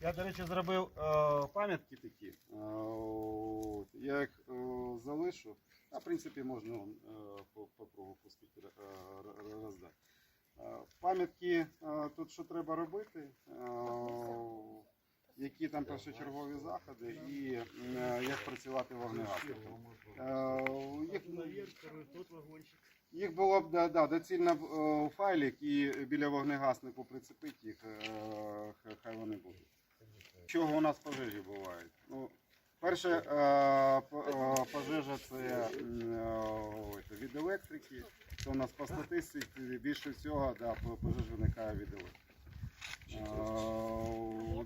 Я, до речі, зробив е, пам'ятки такі. Е, я їх е, залишу. А в принципі можна е, по, по кругу пустити е, роздати. Е, пам'ятки е, тут що треба робити, які там першочергові заходи і як працювати вогнегасником. Е, їх, їх було б да, да, доцільно файлік і біля вогнегаснику прицепити їх, хай вони будуть. Чого у нас пожежі бувають? Ну, перше, е, е, пожежа це е, від електрики. Це у нас по статистиці більше всього да, по- пожеж виникає від електрики.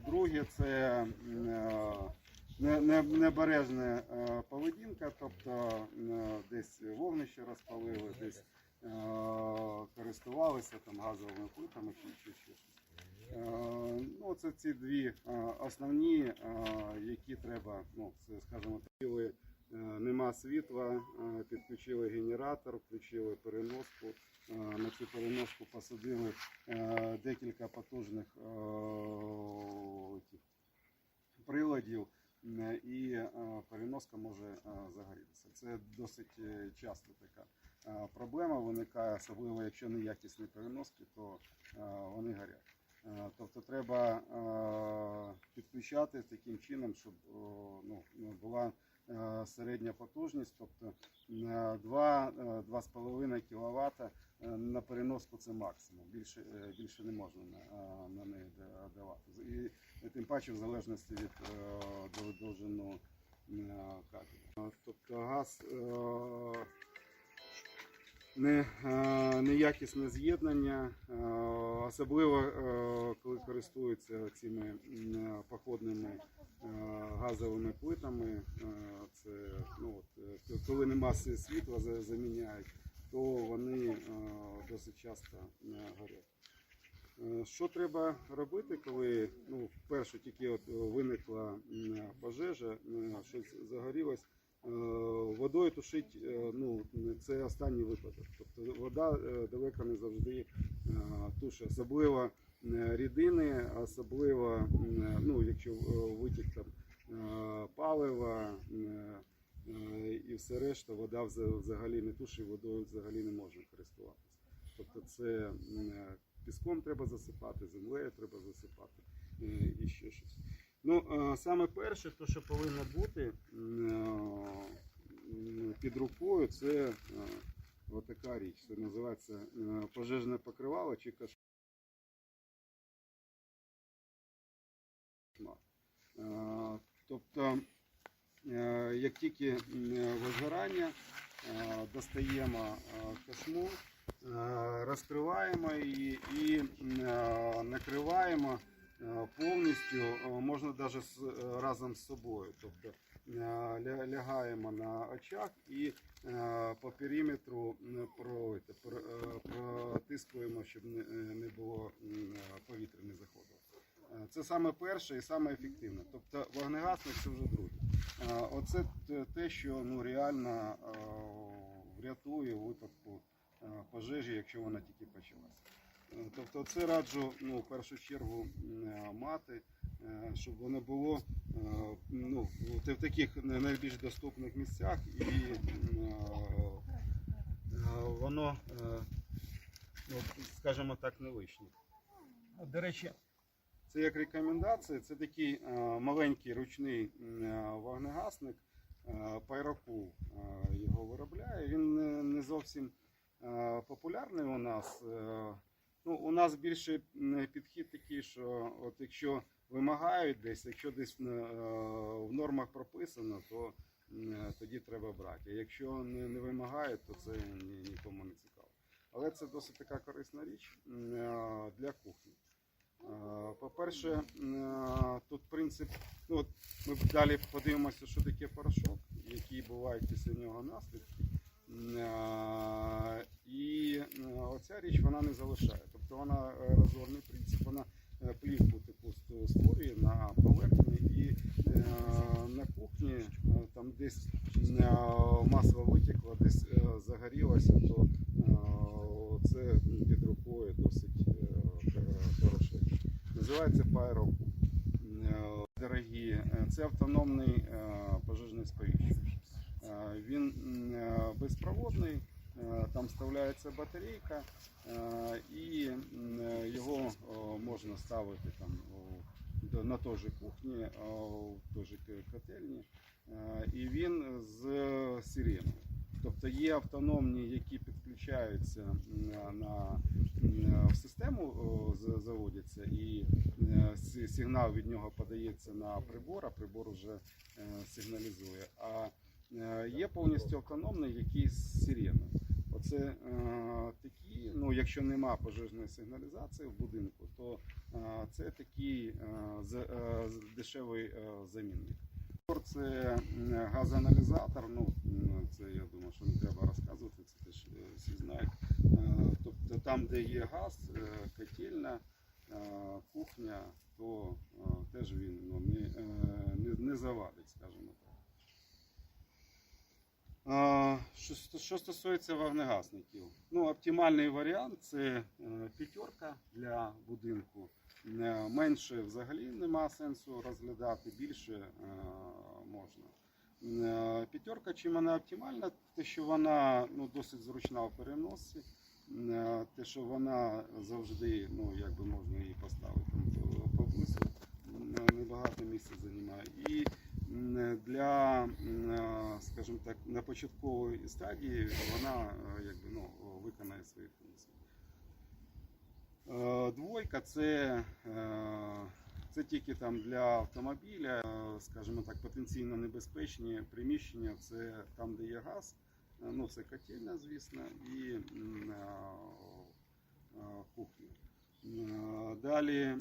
Друге, це е, не- не- небережна поведінка, тобто десь вогнище розпалили, десь користувалися там газовими плитами чи, щось. Е, Ну, ці дві е, основні, е, які треба, ну, це, скажімо, так, е, нема світла, підключили генератор, включили переноску. На цю переноску посадили декілька потужних приладів, і переноска може загорітися. Це досить часто така проблема виникає, особливо якщо неякісні переноски, то вони горять. Е, Тобто треба е, підключати таким чином, щоб ну, була е, середня потужність, тобто е, 2, е, 2,5 кВт на переноску це максимум. Більше, більше не можна на, на неї давати. І тим паче в залежності від дов- довжину кабеля. Тобто газ е, неякісне з'єднання, е, особливо е, коли користуються цими походними газовими плитами. Це ну, от, коли нема світла, заміняють, то вони досить часто горять. Що треба робити, коли ну, вперше тільки от виникла пожежа, щось загорілось, водою тушить е, ну, це останній випадок. Тобто вода е, далеко не завжди е, тушить, особливо рідини, особливо ну, якщо витік там палива і все решта, вода взагалі не тушить, водою взагалі не можна користуватися. Тобто це піском треба засипати, землею треба засипати і ще щось. Ну, саме перше, то, що повинно бути під рукою, це е, отака річ. Це називається е, пожежне покривало чи кошмар. Е, Тобто, як тільки е, достаємо кошму, е, розкриваємо її і накриваємо повністю, можна навіть разом з собою. Тобто лягаємо на очах і е, по периметру м, про- це, про- е, протискуємо, щоб не- е, було е, повітря не заходило. Е, Це саме перше і саме ефективне. Тобто вогнегасник це вже друге. Е, Оце те- що ну, реально е, врятує у випадку е, пожежі, якщо вона тільки почалася. Е, Тобто це раджу ну, в першу чергу е, мати, е, щоб воно було е, ну, в таких найбільш доступних місцях і е, е, воно, е, ну, скажімо так, не лишнє. До речі, це як рекомендація, це такий е, маленький ручний е, вогнегасник. Е, Пайроку е, його виробляє. Він не, зовсім е, популярний у нас. Е, ну, у нас більше підхід такий, що от якщо вимагають десь, якщо десь е, в нормах прописано, то е, тоді треба брати. Якщо не, не вимагають, то це ні, нікому не цікаво. Але це досить така корисна річ е, для кухні. По-перше, тут принцип, ну от ми далі подивимося, що таке порошок, які бувають після нього наслідки. І оця річ вона не залишає. Тобто вона розорний принцип, вона плівку таку ст- створює на поверхні і е, на кухні е, там десь е, масло витекло, десь загорілося, то це під рукою досить е, хороша. Називається пайроку. Е, Дорогі, це автономний пожежний сповіщувач. Е, Він безпроводний, там вставляється батарейка, е, і е, його можна ставити там на той же кухні, в той же котельні. Е, І він з сиреною. Тобто є автономні, які підключаються на, в систему, заводяться, і е, сигнал від нього подається на прибор, а прибор вже е, сигналізує. А е, є повністю автономний, який з сиреною. Оце е, такі, ну якщо нема пожежної сигналізації в будинку, то е, це такий е, з- е, дешевий е, замінник. Це газоаналізатор, ну це я думаю, що не треба розказувати, це теж е, всі знають. Е, Тобто там, де є газ, е, котельна, е, кухня, то е, теж він ну, не, е, не, завадить, скажімо Що, ст- що стосується вогнегасників, ну, оптимальний варіант це е, п'ятерка для будинку. Е, Менше взагалі нема сенсу розглядати, більше е, можна. П'ятерка, чим вона оптимальна, те, що вона ну, досить зручна в переносі, те, що вона завжди ну, якби можна її поставити поблизу, небагато місця займає. Для, скажімо так, на початковій стадії вона якби, ну, виконає свої функції. Е, Двойка це, е, це тільки там для автомобіля, е, скажімо так, потенційно небезпечні приміщення, це там, де є газ, ну це котельня, звісно, і кухня. Далі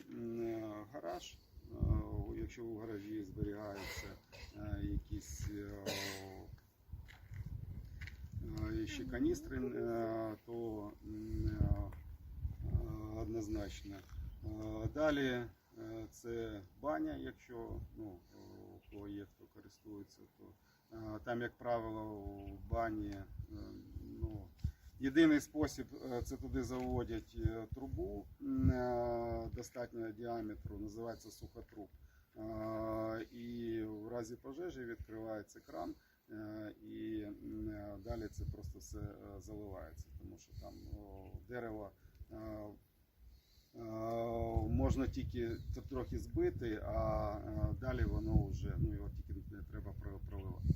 гараж, якщо в гаражі зберігаються е, якісь е, е, ще каністри, е, то е, Е, однозначно. Е, Далі е, це баня, якщо ну, е, кого є, хто користується, то е, там, як правило, у бані е, єдиний спосіб е, це туди заводять е, трубу е, достатнього діаметру, називається сухотруб. І в разі пожежі відкривається кран, і далі це просто все заливається, тому що там дерево. Можна тільки трохи збити, а далі воно вже ну його тільки не треба проливати.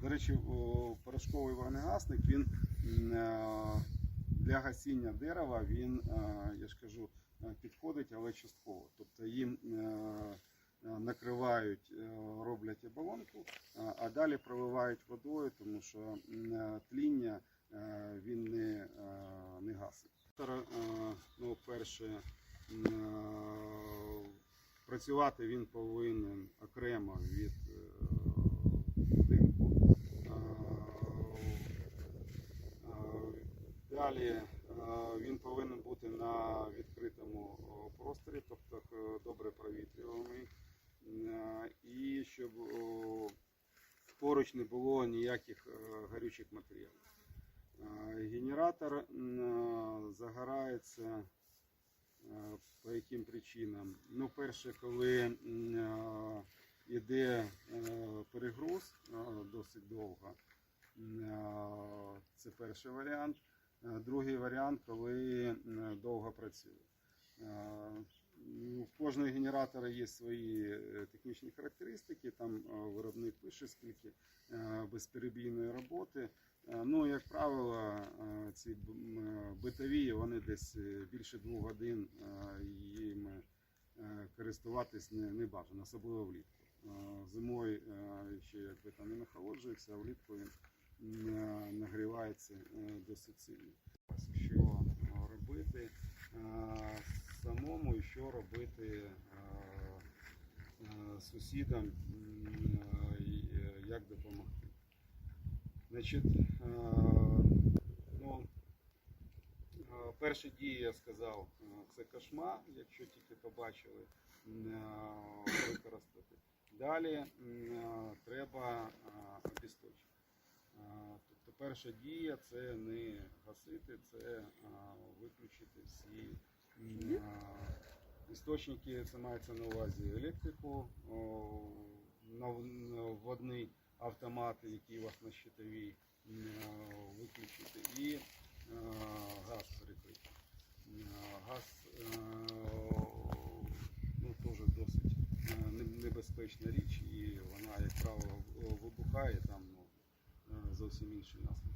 До речі, порошковий вогнегасник він для гасіння дерева він, е, я ж кажу, е, підходить, але частково. Тобто їм е, е, накривають, е, роблять оболонку, а- далі проливають водою, тому що е, тління е, він не, е, не гасить. Е, Ну, перше, е, працювати він повинен окремо від е, будинку. Е, е, Далі е, він повинен бути на відкритому просторі, тобто е, добре провітрюваний. Е, І щоб поруч не було ніяких е, горючих матеріалів. Е, Генератор е, загорається е, по яким причинам? Ну, перше, коли е, йде е, перегруз е, досить довго, е, це перший варіант. Е, Другий варіант, коли довго працює. Е, ну, В кожного генератора є свої е, технічні характеристики, там виробник пише, скільки безперебійної роботи. Ну, як правило, ці битові вони десь більше двох годин їм користуватись не, не бажано, особливо влітку. Зимою ще якби там він охолоджується, а влітку він нагрівається е, досить сильно. Що е, робити е, самому і що робити сусідам, як допомогти. Значить, ну, перші дії я сказав, це кошма, якщо тільки побачили, використати. Далі треба обісточити. Тобто перша дія це не гасити, це виключити всі Істочники це мається на увазі електрику, водний автомат, який у вас на щитовій виключити, і газ перекритий. Е, Газ е, ну, теж досить е, небезпечна річ, і вона, як правило, вибухає там зовсім інший наслідок.